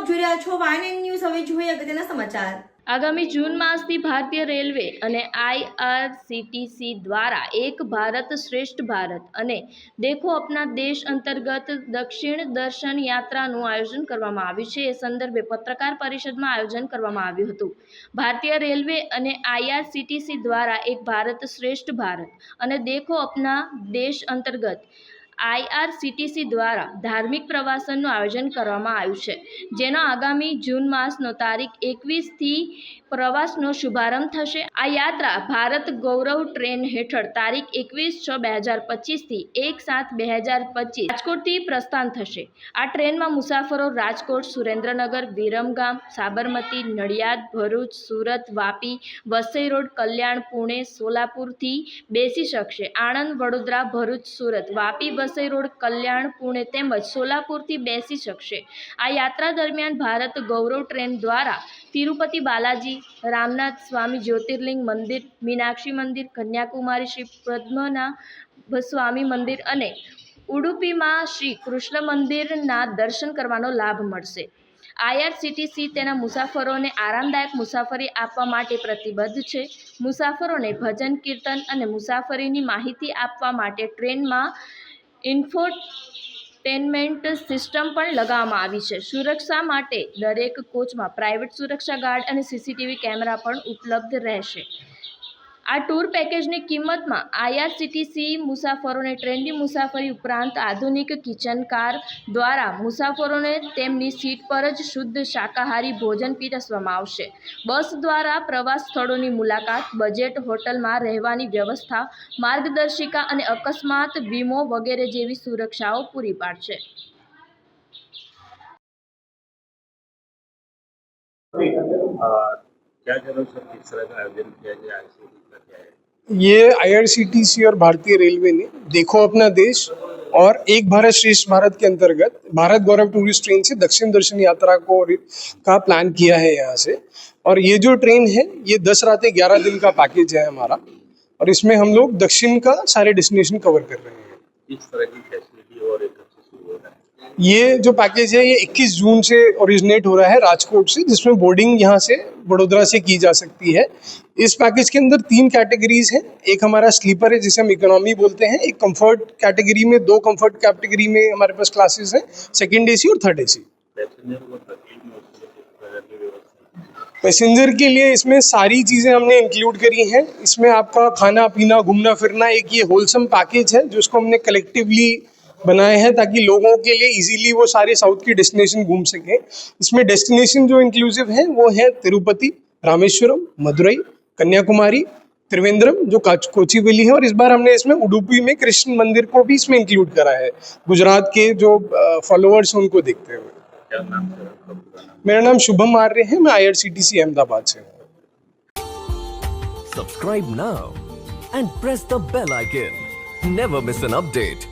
રહ્યા છો વાયન ન્યૂઝ. હવે જોઈએ અગત્યના સમાચાર. આગામી જૂન માસથી ભારતીય રેલવે અને આઈઆરસીટીસી દ્વારા એક ભારત શ્રેષ્ઠ ભારત અને દેખો અપના દેશ અંતર્ગત દક્ષિણ દર્શન યાત્રાનું આયોજન કરવામાં આવ્યું છે. એ સંદર્ભે પત્રકાર પરિષદમાં આયોજન કરવામાં આવ્યું હતું. ભારતીય રેલવે અને આઈઆરસીટીસી દ્વારા એક ભારત શ્રેષ્ઠ ભારત અને દેખો અપના દેશ અંતર્ગત આઈઆરસીટીસી દ્વારા ધાર્મિક પ્રવાસનનું આયોજન કરવામાં આવ્યું છે. જેનો આગામી જૂન માસનો તારીખ એકવીસથી પ્રવાસનો શુભારંભ થશે. આ યાત્રા ભારત ગૌરવ ટ્રેન હેઠળ તારીખ એકવીસ છ બે હજાર પચીસથી એક સાત બે હજાર પચીસ રાજકોટથી પ્રસ્થાન થશે. આ ટ્રેનમાં મુસાફરો રાજકોટ, સુરેન્દ્રનગર, વિરમગામ, સાબરમતી, નડિયાદ, ભરૂચ, સુરત, વાપી, વસઈ રોડ, કલ્યાણ, પુણે, સોલાપુરથી બેસી શકશે. આણંદ, વડોદરા, ભરૂચ, સુરત, વાપી વસઈ રોડ, કલ્યાણ, પુણે તેમજ સોલાપુરથી બેસી શકશે. આ યાત્રા દરમિયાન ભારત ગૌરવ ટ્રેન દ્વારા તિરુપતિ બાલાજી, રામનાથ સ્વામી જ્યોતિર્લિંગ મંદિર, મીનાક્ષી મંદિર, કન્યાકુમારી શ્રી પદ્મના સ્વામી મંદિર અને ઉડુપીમાં શ્રી કૃષ્ણ મંદિરના દર્શન કરવાનો લાભ મળશે. આઈઆરસીટીસી તેના મુસાફરોને આરામદાયક મુસાફરી આપવા માટે પ્રતિબદ્ધ છે. મુસાફરોને ભજન, કીર્તન અને મુસાફરીની માહિતી આપવા માટે ટ્રેનમાં ઇન્ફોટેનમેન્ટ સિસ્ટમ પણ લગાવવામાં આવી છે. સુરક્ષા માટે દરેક કોચમાં પ્રાઇવેટ સુરક્ષા ગાર્ડ અને સીસીટીવી કેમેરા પણ ઉપલબ્ધ રહેશે. આ ટૂર પેકેજની કિંમતમાં આઈઆરસીટીસી મુસાફરોને ટ્રેનની મુસાફરી ઉપરાંત આધુનિક કિચન કાર દ્વારા મુસાફરોને તેમની સીટ પર જ શુદ્ધ શાકાહારી ભોજન પીરસવામાં આવશે. બસ દ્વારા પ્રવાસ સ્થળોની મુલાકાત, બજેટ હોટલમાં રહેવાની વ્યવસ્થા, માર્ગદર્શિકા અને અકસ્માત, વીમો વગેરે જેવી સુરક્ષાઓ પૂરી પાડશે. क्या करो सर किस तरह का आयोजन किया गया आईसीटी का क्या है? ये आईआरसीटीसी और भारतीय रेलवे ने देखो अपना देश और एक भारत श्रेष्ठ भारत के अंतर्गत भारत गौरव टूरिस्ट ट्रेन से दक्षिण दर्शन यात्रा को का प्लान किया है यहाँ से। और ये जो ट्रेन है ये दस रातें ग्यारह दिन का पैकेज है हमारा। और इसमें हम लोग दक्षिण का सारे डेस्टिनेशन कवर कर रहे हैं। किस तरह की फैसिलिटी और एक से शुरू हो रहा है। ये जो पैकेज है, ये 21 जून से ओरिजिनेट हो रहा है राजकोट से, जिसमें बोर्डिंग यहाँ से वडोदरा से की जा सकती है। इस पैकेज के अंदर तीन कैटेगरीज हैं। एक हमारा स्लीपर है, जिसे हम इकोनॉमी बोलते हैं। एक कंफर्ट कैटेगरी में, दो कंफर्ट कैटेगरी में हमारे पास क्लासेस हैं सेकंड एसी और थर्ड एसी पैसेंजर के लिए इसमें सारी चीज़ें हमने इंक्लूड करी हैं। इसमें आपका खाना, पीना घूमना फिरना एक ये होलसम पैकेज है, जिसको हमने कलेक्टिवली बनाए हैं ताकि लोगों के लिए इजीली वो सारे साउथ की डेस्टिनेशन घूम सकें। इसमें डेस्टिनेशन जो इंक्लूसिव है वो है तिरुपति रामेश्वरम मदुरई कन्याकुमारी त्रिवेंद्रम जो काच- कोचीवेली है। और इस बार हमने इसमें उडुपी में कृष्ण मंदिर को भी इसमें इंक्लूड करा है। गुजरात के जो फॉलोअर्स हैं उनको देखते हुए। नाम मेरा नाम शुभम आर्य है मैं आईआरसीटीसी अहमदाबाद से हूँ। Subscribe now and press the bell icon. Never miss an update.